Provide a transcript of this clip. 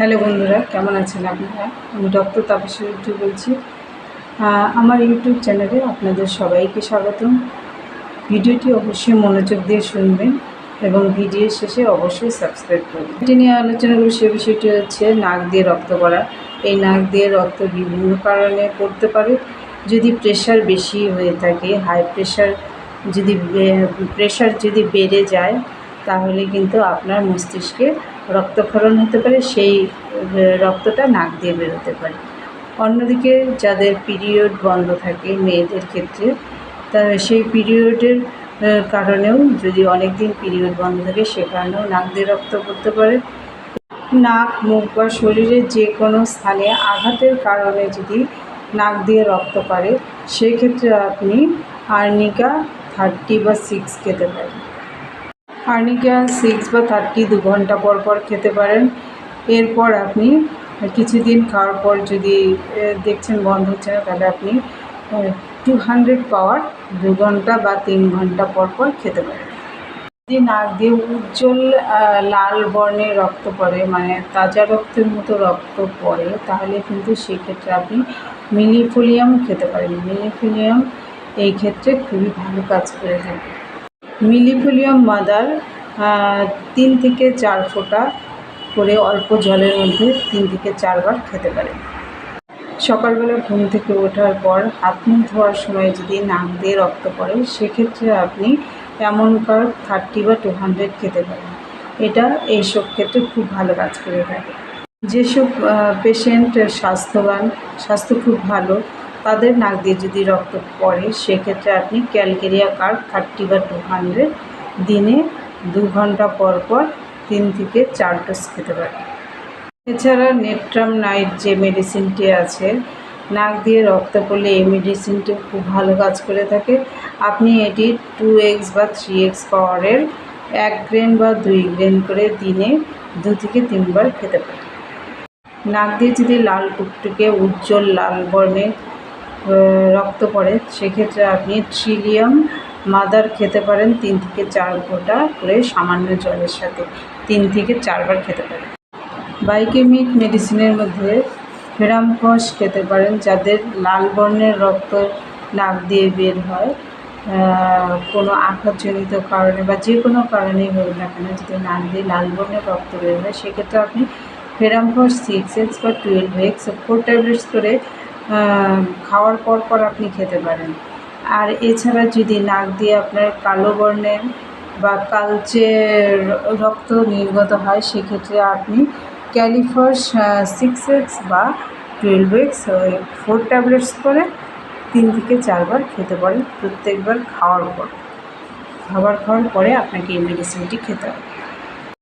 Hello বন্ধুরা, কেমন আছেন আপনারা? আমি ডক্টর তাপসী বলছি। আমার ইউটিউব চ্যানেলে আপনাদের সবাইকে স্বাগতম। ভিডিওটি অবশ্যই মনোযোগ দিয়ে শুনবেন এবং ভিডিও শেষে অবশ্যই সাবস্ক্রাইব করবেন। এটি নিয়ে আলোচনা করি সে বিষয়টি হচ্ছে নাক দিয়ে রক্ত করা এই নাক দিয়ে রক্ত বিভিন্ন কারণে পড়তে পারে। যদি প্রেশার বেশি হয়ে থাকে হাই প্রেশার যদি প্রেশার যদি বেড়ে যায়, তাহলে কিন্তু আপনার মস্তিষ্কে রক্তক্ষরণ হতে পারে, সেই রক্তটা নাক দিয়ে বেরোতে পারে। অন্যদিকে যাদের পিরিয়ড বন্ধ থাকে মেয়েদের ক্ষেত্রে, তা সেই পিরিয়ডের কারণেও যদি অনেক দিন পিরিয়ড বন্ধ থাকে, সে কারণেও নাক দিয়ে রক্ত পড়তে পারে। নাক, মুখ বা শরীরের যে কোনো স্থানে আঘাতের কারণে যদি নাক দিয়ে রক্ত পারে সেক্ষেত্রে আপনি আর্নিকা থার্টি বা সিক্স খেতে পারেন। আর্নিকা সিক্স বা থার্টি দু ঘণ্টা পর পর খেতে পারেন। এরপর আপনি কিছুদিন খাওয়ার পর যদি দেখছেন বন্ধ হচ্ছে না, তাহলে আপনি টু হান্ড্রেড পাওয়ার দু ঘণ্টা বা তিন ঘণ্টা পর পর খেতে পারেন। যদি নাক দিয়ে উজ্জ্বল লাল বর্ণের রক্ত পড়ে মানে তাজা রক্তের মতো রক্ত পড়ে, তাহলে কিন্তু সেক্ষেত্রে আপনি মিলিফোলিয়াম খেতে পারেন। মিলিফোলিয়াম এই ক্ষেত্রে খুবই ভালো কাজ করে থাকে। মিলিফোলিয়াম মাদার তিন থেকে চার ফোঁটা করে অল্প জলের মধ্যে তিন থেকে চারবার খেতে পারেন সকালবেলা ঘুম থেকে ওঠার পর হাত মুখ ধোয়ার সময় যদি নাক দিয়ে রক্ত পড়ে, সেক্ষেত্রে আপনি এমন কার থার্টি বা টু হান্ড্রেড খেতে পারেন। এটা এইসব ক্ষেত্রে খুব ভালো কাজ করে থাকে। যেসব পেশেন্ট স্বাস্থ্যবান, স্বাস্থ্য খুব ভালো তাদের নাক দিয়ে যদি রক্ত পড়ে, সেক্ষেত্রে আপনি ক্যালকেরিয়া কার্ড থার্টি বা টু হান্ড্রেড দিনে দু ঘণ্টা পর পর তিন থেকে চার ডোজ খেতে পারেন। এছাড়া নেট্রাম নাইট যে মেডিসিনটি আছে, নাক দিয়ে রক্ত পড়লে এই মেডিসিনটি খুব ভালো কাজ করে থাকে। আপনি এটি টু এক্স বা থ্রি এক্স পাওয়ারের এক গ্রেন বা দুই গ্রেন করে দিনে দু থেকে তিনবার খেতে পারেন। নাক দিয়ে যদি লাল টুকটুকে উজ্জ্বল লাল বর্ণের রক্ত পড়ে, সেক্ষেত্রে আপনি ট্রিলিয়াম মাদার খেতে পারেন, তিন থেকে চার ফোঁটা করে সামান্য জলের সাথে, তিন থেকে চারবার খেতে পারেন। বাইকেমিক মেডিসিনের মধ্যে ফেরামফস খেতে পারেন, যাদের লাল বর্ণের রক্ত নাক দিয়ে বের হয় কোনো আঘাতজনিত কারণে বা যে কোনো কারণেই হোক না কেন, যদি নাক দিয়ে লাল বর্ণের রক্ত বের হয়, সেক্ষেত্রে আপনি ফেরামফস সিক্স এক্স বা টুয়েলভ এক্স ফোর ট্যাবলেটস করে খাওয়ার পর পর আপনি খেতে পারেন। আর এছাড়া যদি নাক দিয়ে আপনার কালো বর্ণের বা কালচে রক্ত নির্গত হয়, সেক্ষেত্রে আপনি ক্যালিফাস সিক্স এক্স বা টুয়েলভ এক্স ওই ফোর ট্যাবলেটস করে তিন থেকে চারবার খেতে পারেন, প্রত্যেকবার খাওয়ার পর। খাবার খাওয়ার পরে আপনাকে এই মেডিসিনটি খেতে হবে।